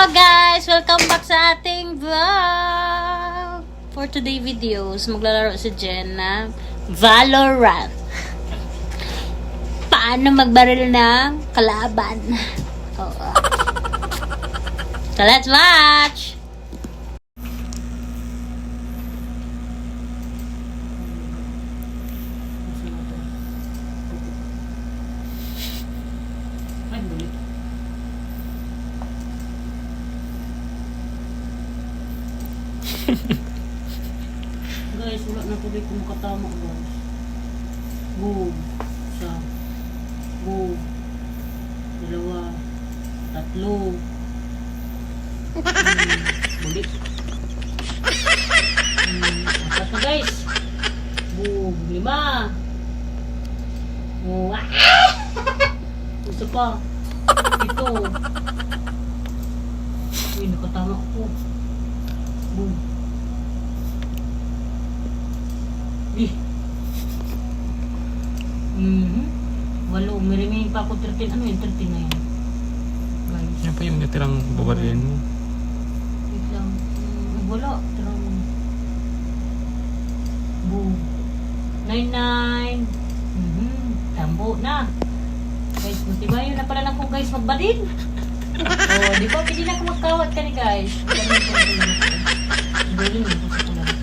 Hello guys! Welcome back sa ating vlog! For today videos, maglalaro si Jen ng Valorant. Paano magbaril ng kalaban? Oo. So let's watch! Ay, muli. Guys, wala na tuloy kung makatama guys. Boom. Isa. Boom. Dalawa. Tatlo. Hmm. Muli. Hmm. Guys. Boom. Lima. Oh, ah! Isa pa. Ito. Uy, nakatama ko. Boom. Eh. Mhm. Walo. May remaining pa ako 13. Ano yung 13 na yan? Guys. Yan pa yung natirang babarilin mo. Wait lang. Hmm, wala. Tara mo. Boom. 99. Mhm. Tambo na. Guys, motibayo na pala lang ko guys magbalin. oh, di ba? Pili na ako magkawat ka ni guys. Ganun ko tulong ko. Galing ako sa tulong ko.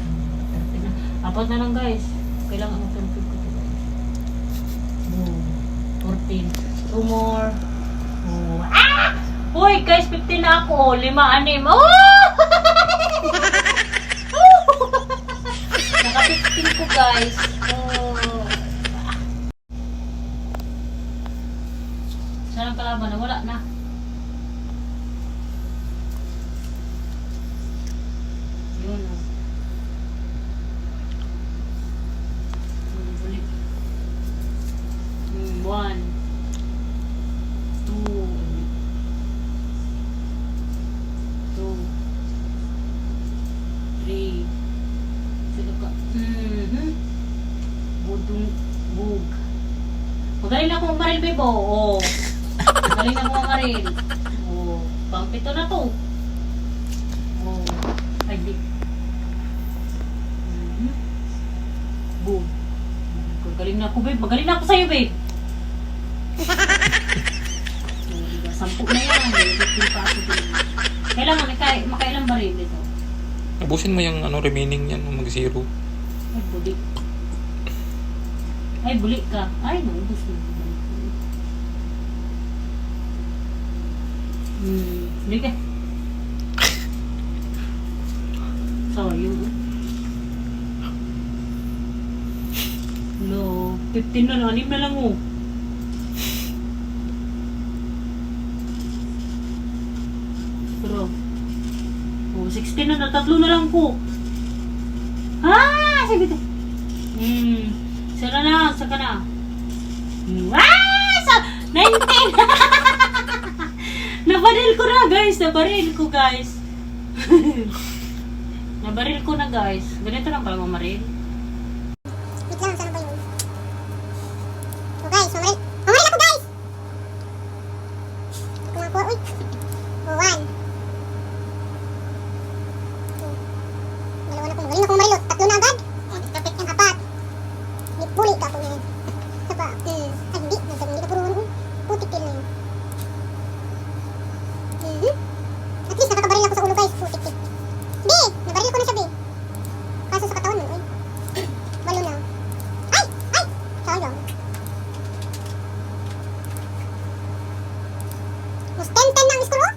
Hmm, perfect na. Apat na lang guys. Kailangan ang perfect ko to guys. Boom. 14. Two more. Oh. Ah! Uy, guys, 15 na ako. Lima, anim. Oh! Naka-15 ko, guys. Oh. Saan ang kalaban? Wala na. Yun. oh. Hmm, balik. Hmm, One. Two. Two. Three. Sino ka? Mhm. Budong bug. Magaling akong maril, bebo. Oo. Magaling akong maril. Oo. Pampito na to. Oo. Ay, di. Mhm. Boom. Magaling na ako, babe. Magaling na ako sa'yo, babe. Diba? Sampu na yan. Fifteen pa ako din. Kailangan, maka- makailang baril dito. Ubusin mo yung ano remaining yan, mag-zero. Ay, buli. Ay, buli ka. Ay, naubos na. Hmm, buli ka. So, yun. No, 15 na, anim na lang oh. Pero, oh, 16 na, tatlo na lang po. Ah! Sabi ko. Hmm. Saka na, saka na. Hmm. Ah! Sa 19! Nabaril ko na, guys. Nabaril ko, guys. Nabaril ko na, guys. Ganito lang pala mamaril. Wait lang, saan ba yun? Oh guys, mamaril. Mamaril ako guys! Hindi ko makuha, uy. Oh, one. Two. Dalawa na kong magaling akong mamaril. oh. Tatlo na agad. Oh, perfect yung apat. Hindi, puli ka ako ngayon. Isa pa. Hmm. Ay, hindi. Nagdang, hindi ka puro ano. Putik yun na yun. Mhm. At least nakakabaril ako sa ulo guys. Putik yun. Be! Nabaril ko na siya, be. Kaso sa katawan mo, uy. Walo na. Ay! Ay! Sayang. Mas 10-10 na ang score,